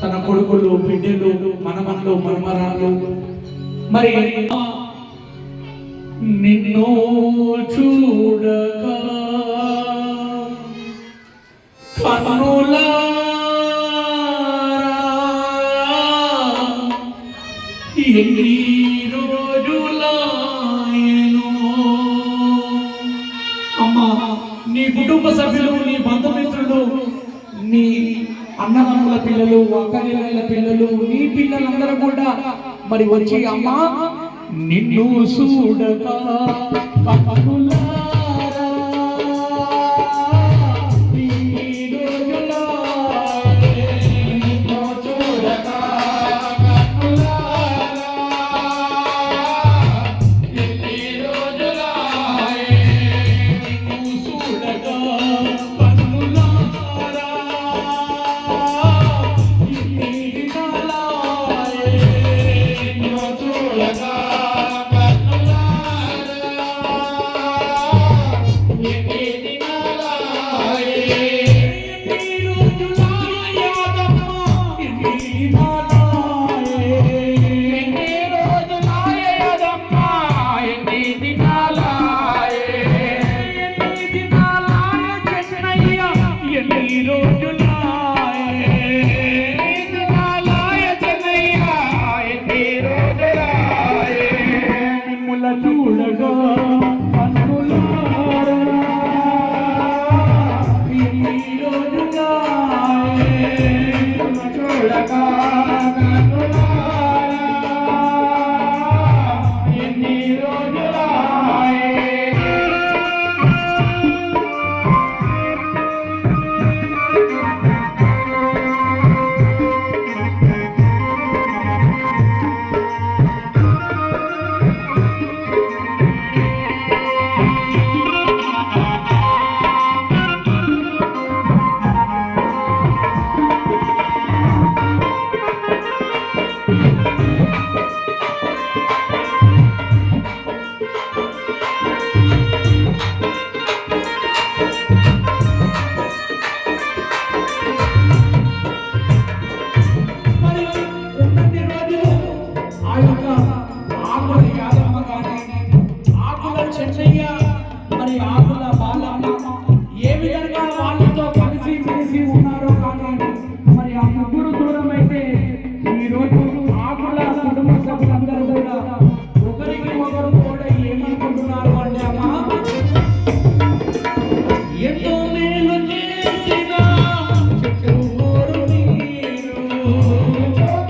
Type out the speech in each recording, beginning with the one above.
తన కొడుకులు బిడ్డలు మనమన్లు మనమరాలు మరి నిన్ను చూడక కన్నులా అమ్మా నీ కుటుంబ సభ్యులు నీ బంధుమిత్రులు నీ అన్నదమ్ముల పిల్లలు అక్కల పిల్లలు నీ పిల్లలందరూ కూడా మరి వచ్చి అమ్మా నిన్ను చూడగా Thank you.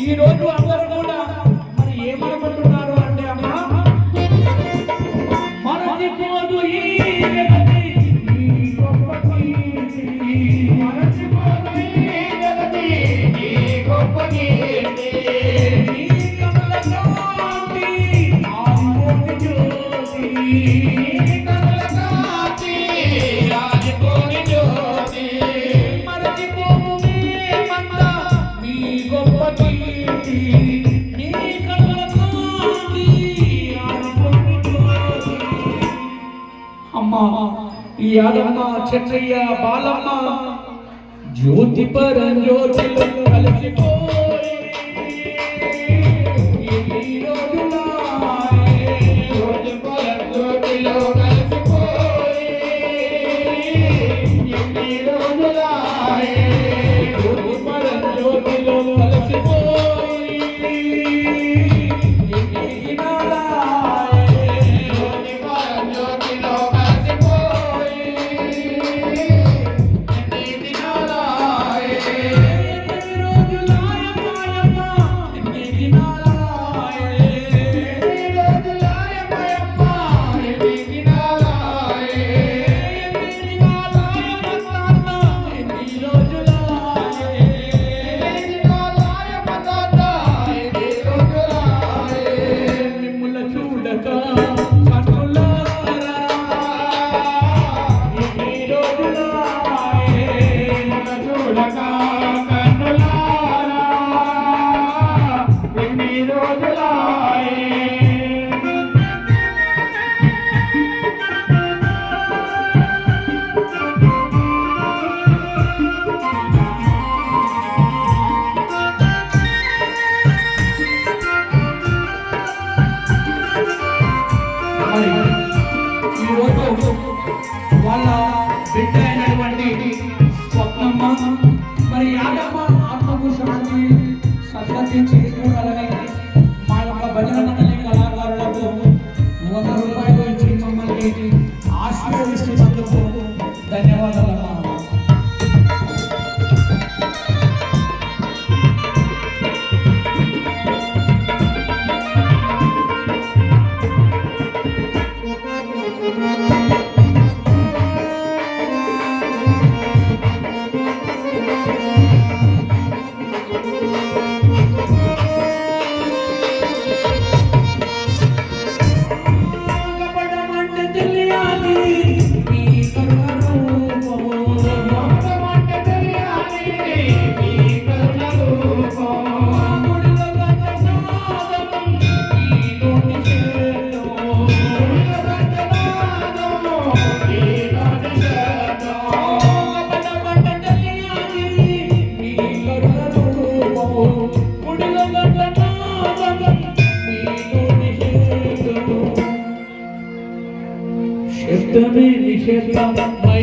ఈ రోజు అందరూ यादम्मा छठिया बालम्मा। ज्योति पर ज्योति कल को వంద రూపాయలు ఇచ్చి మమ్మల్ని ఆశీర్వదిస్తున్నందుకు எத்தனை நிகழ்த்தம் மை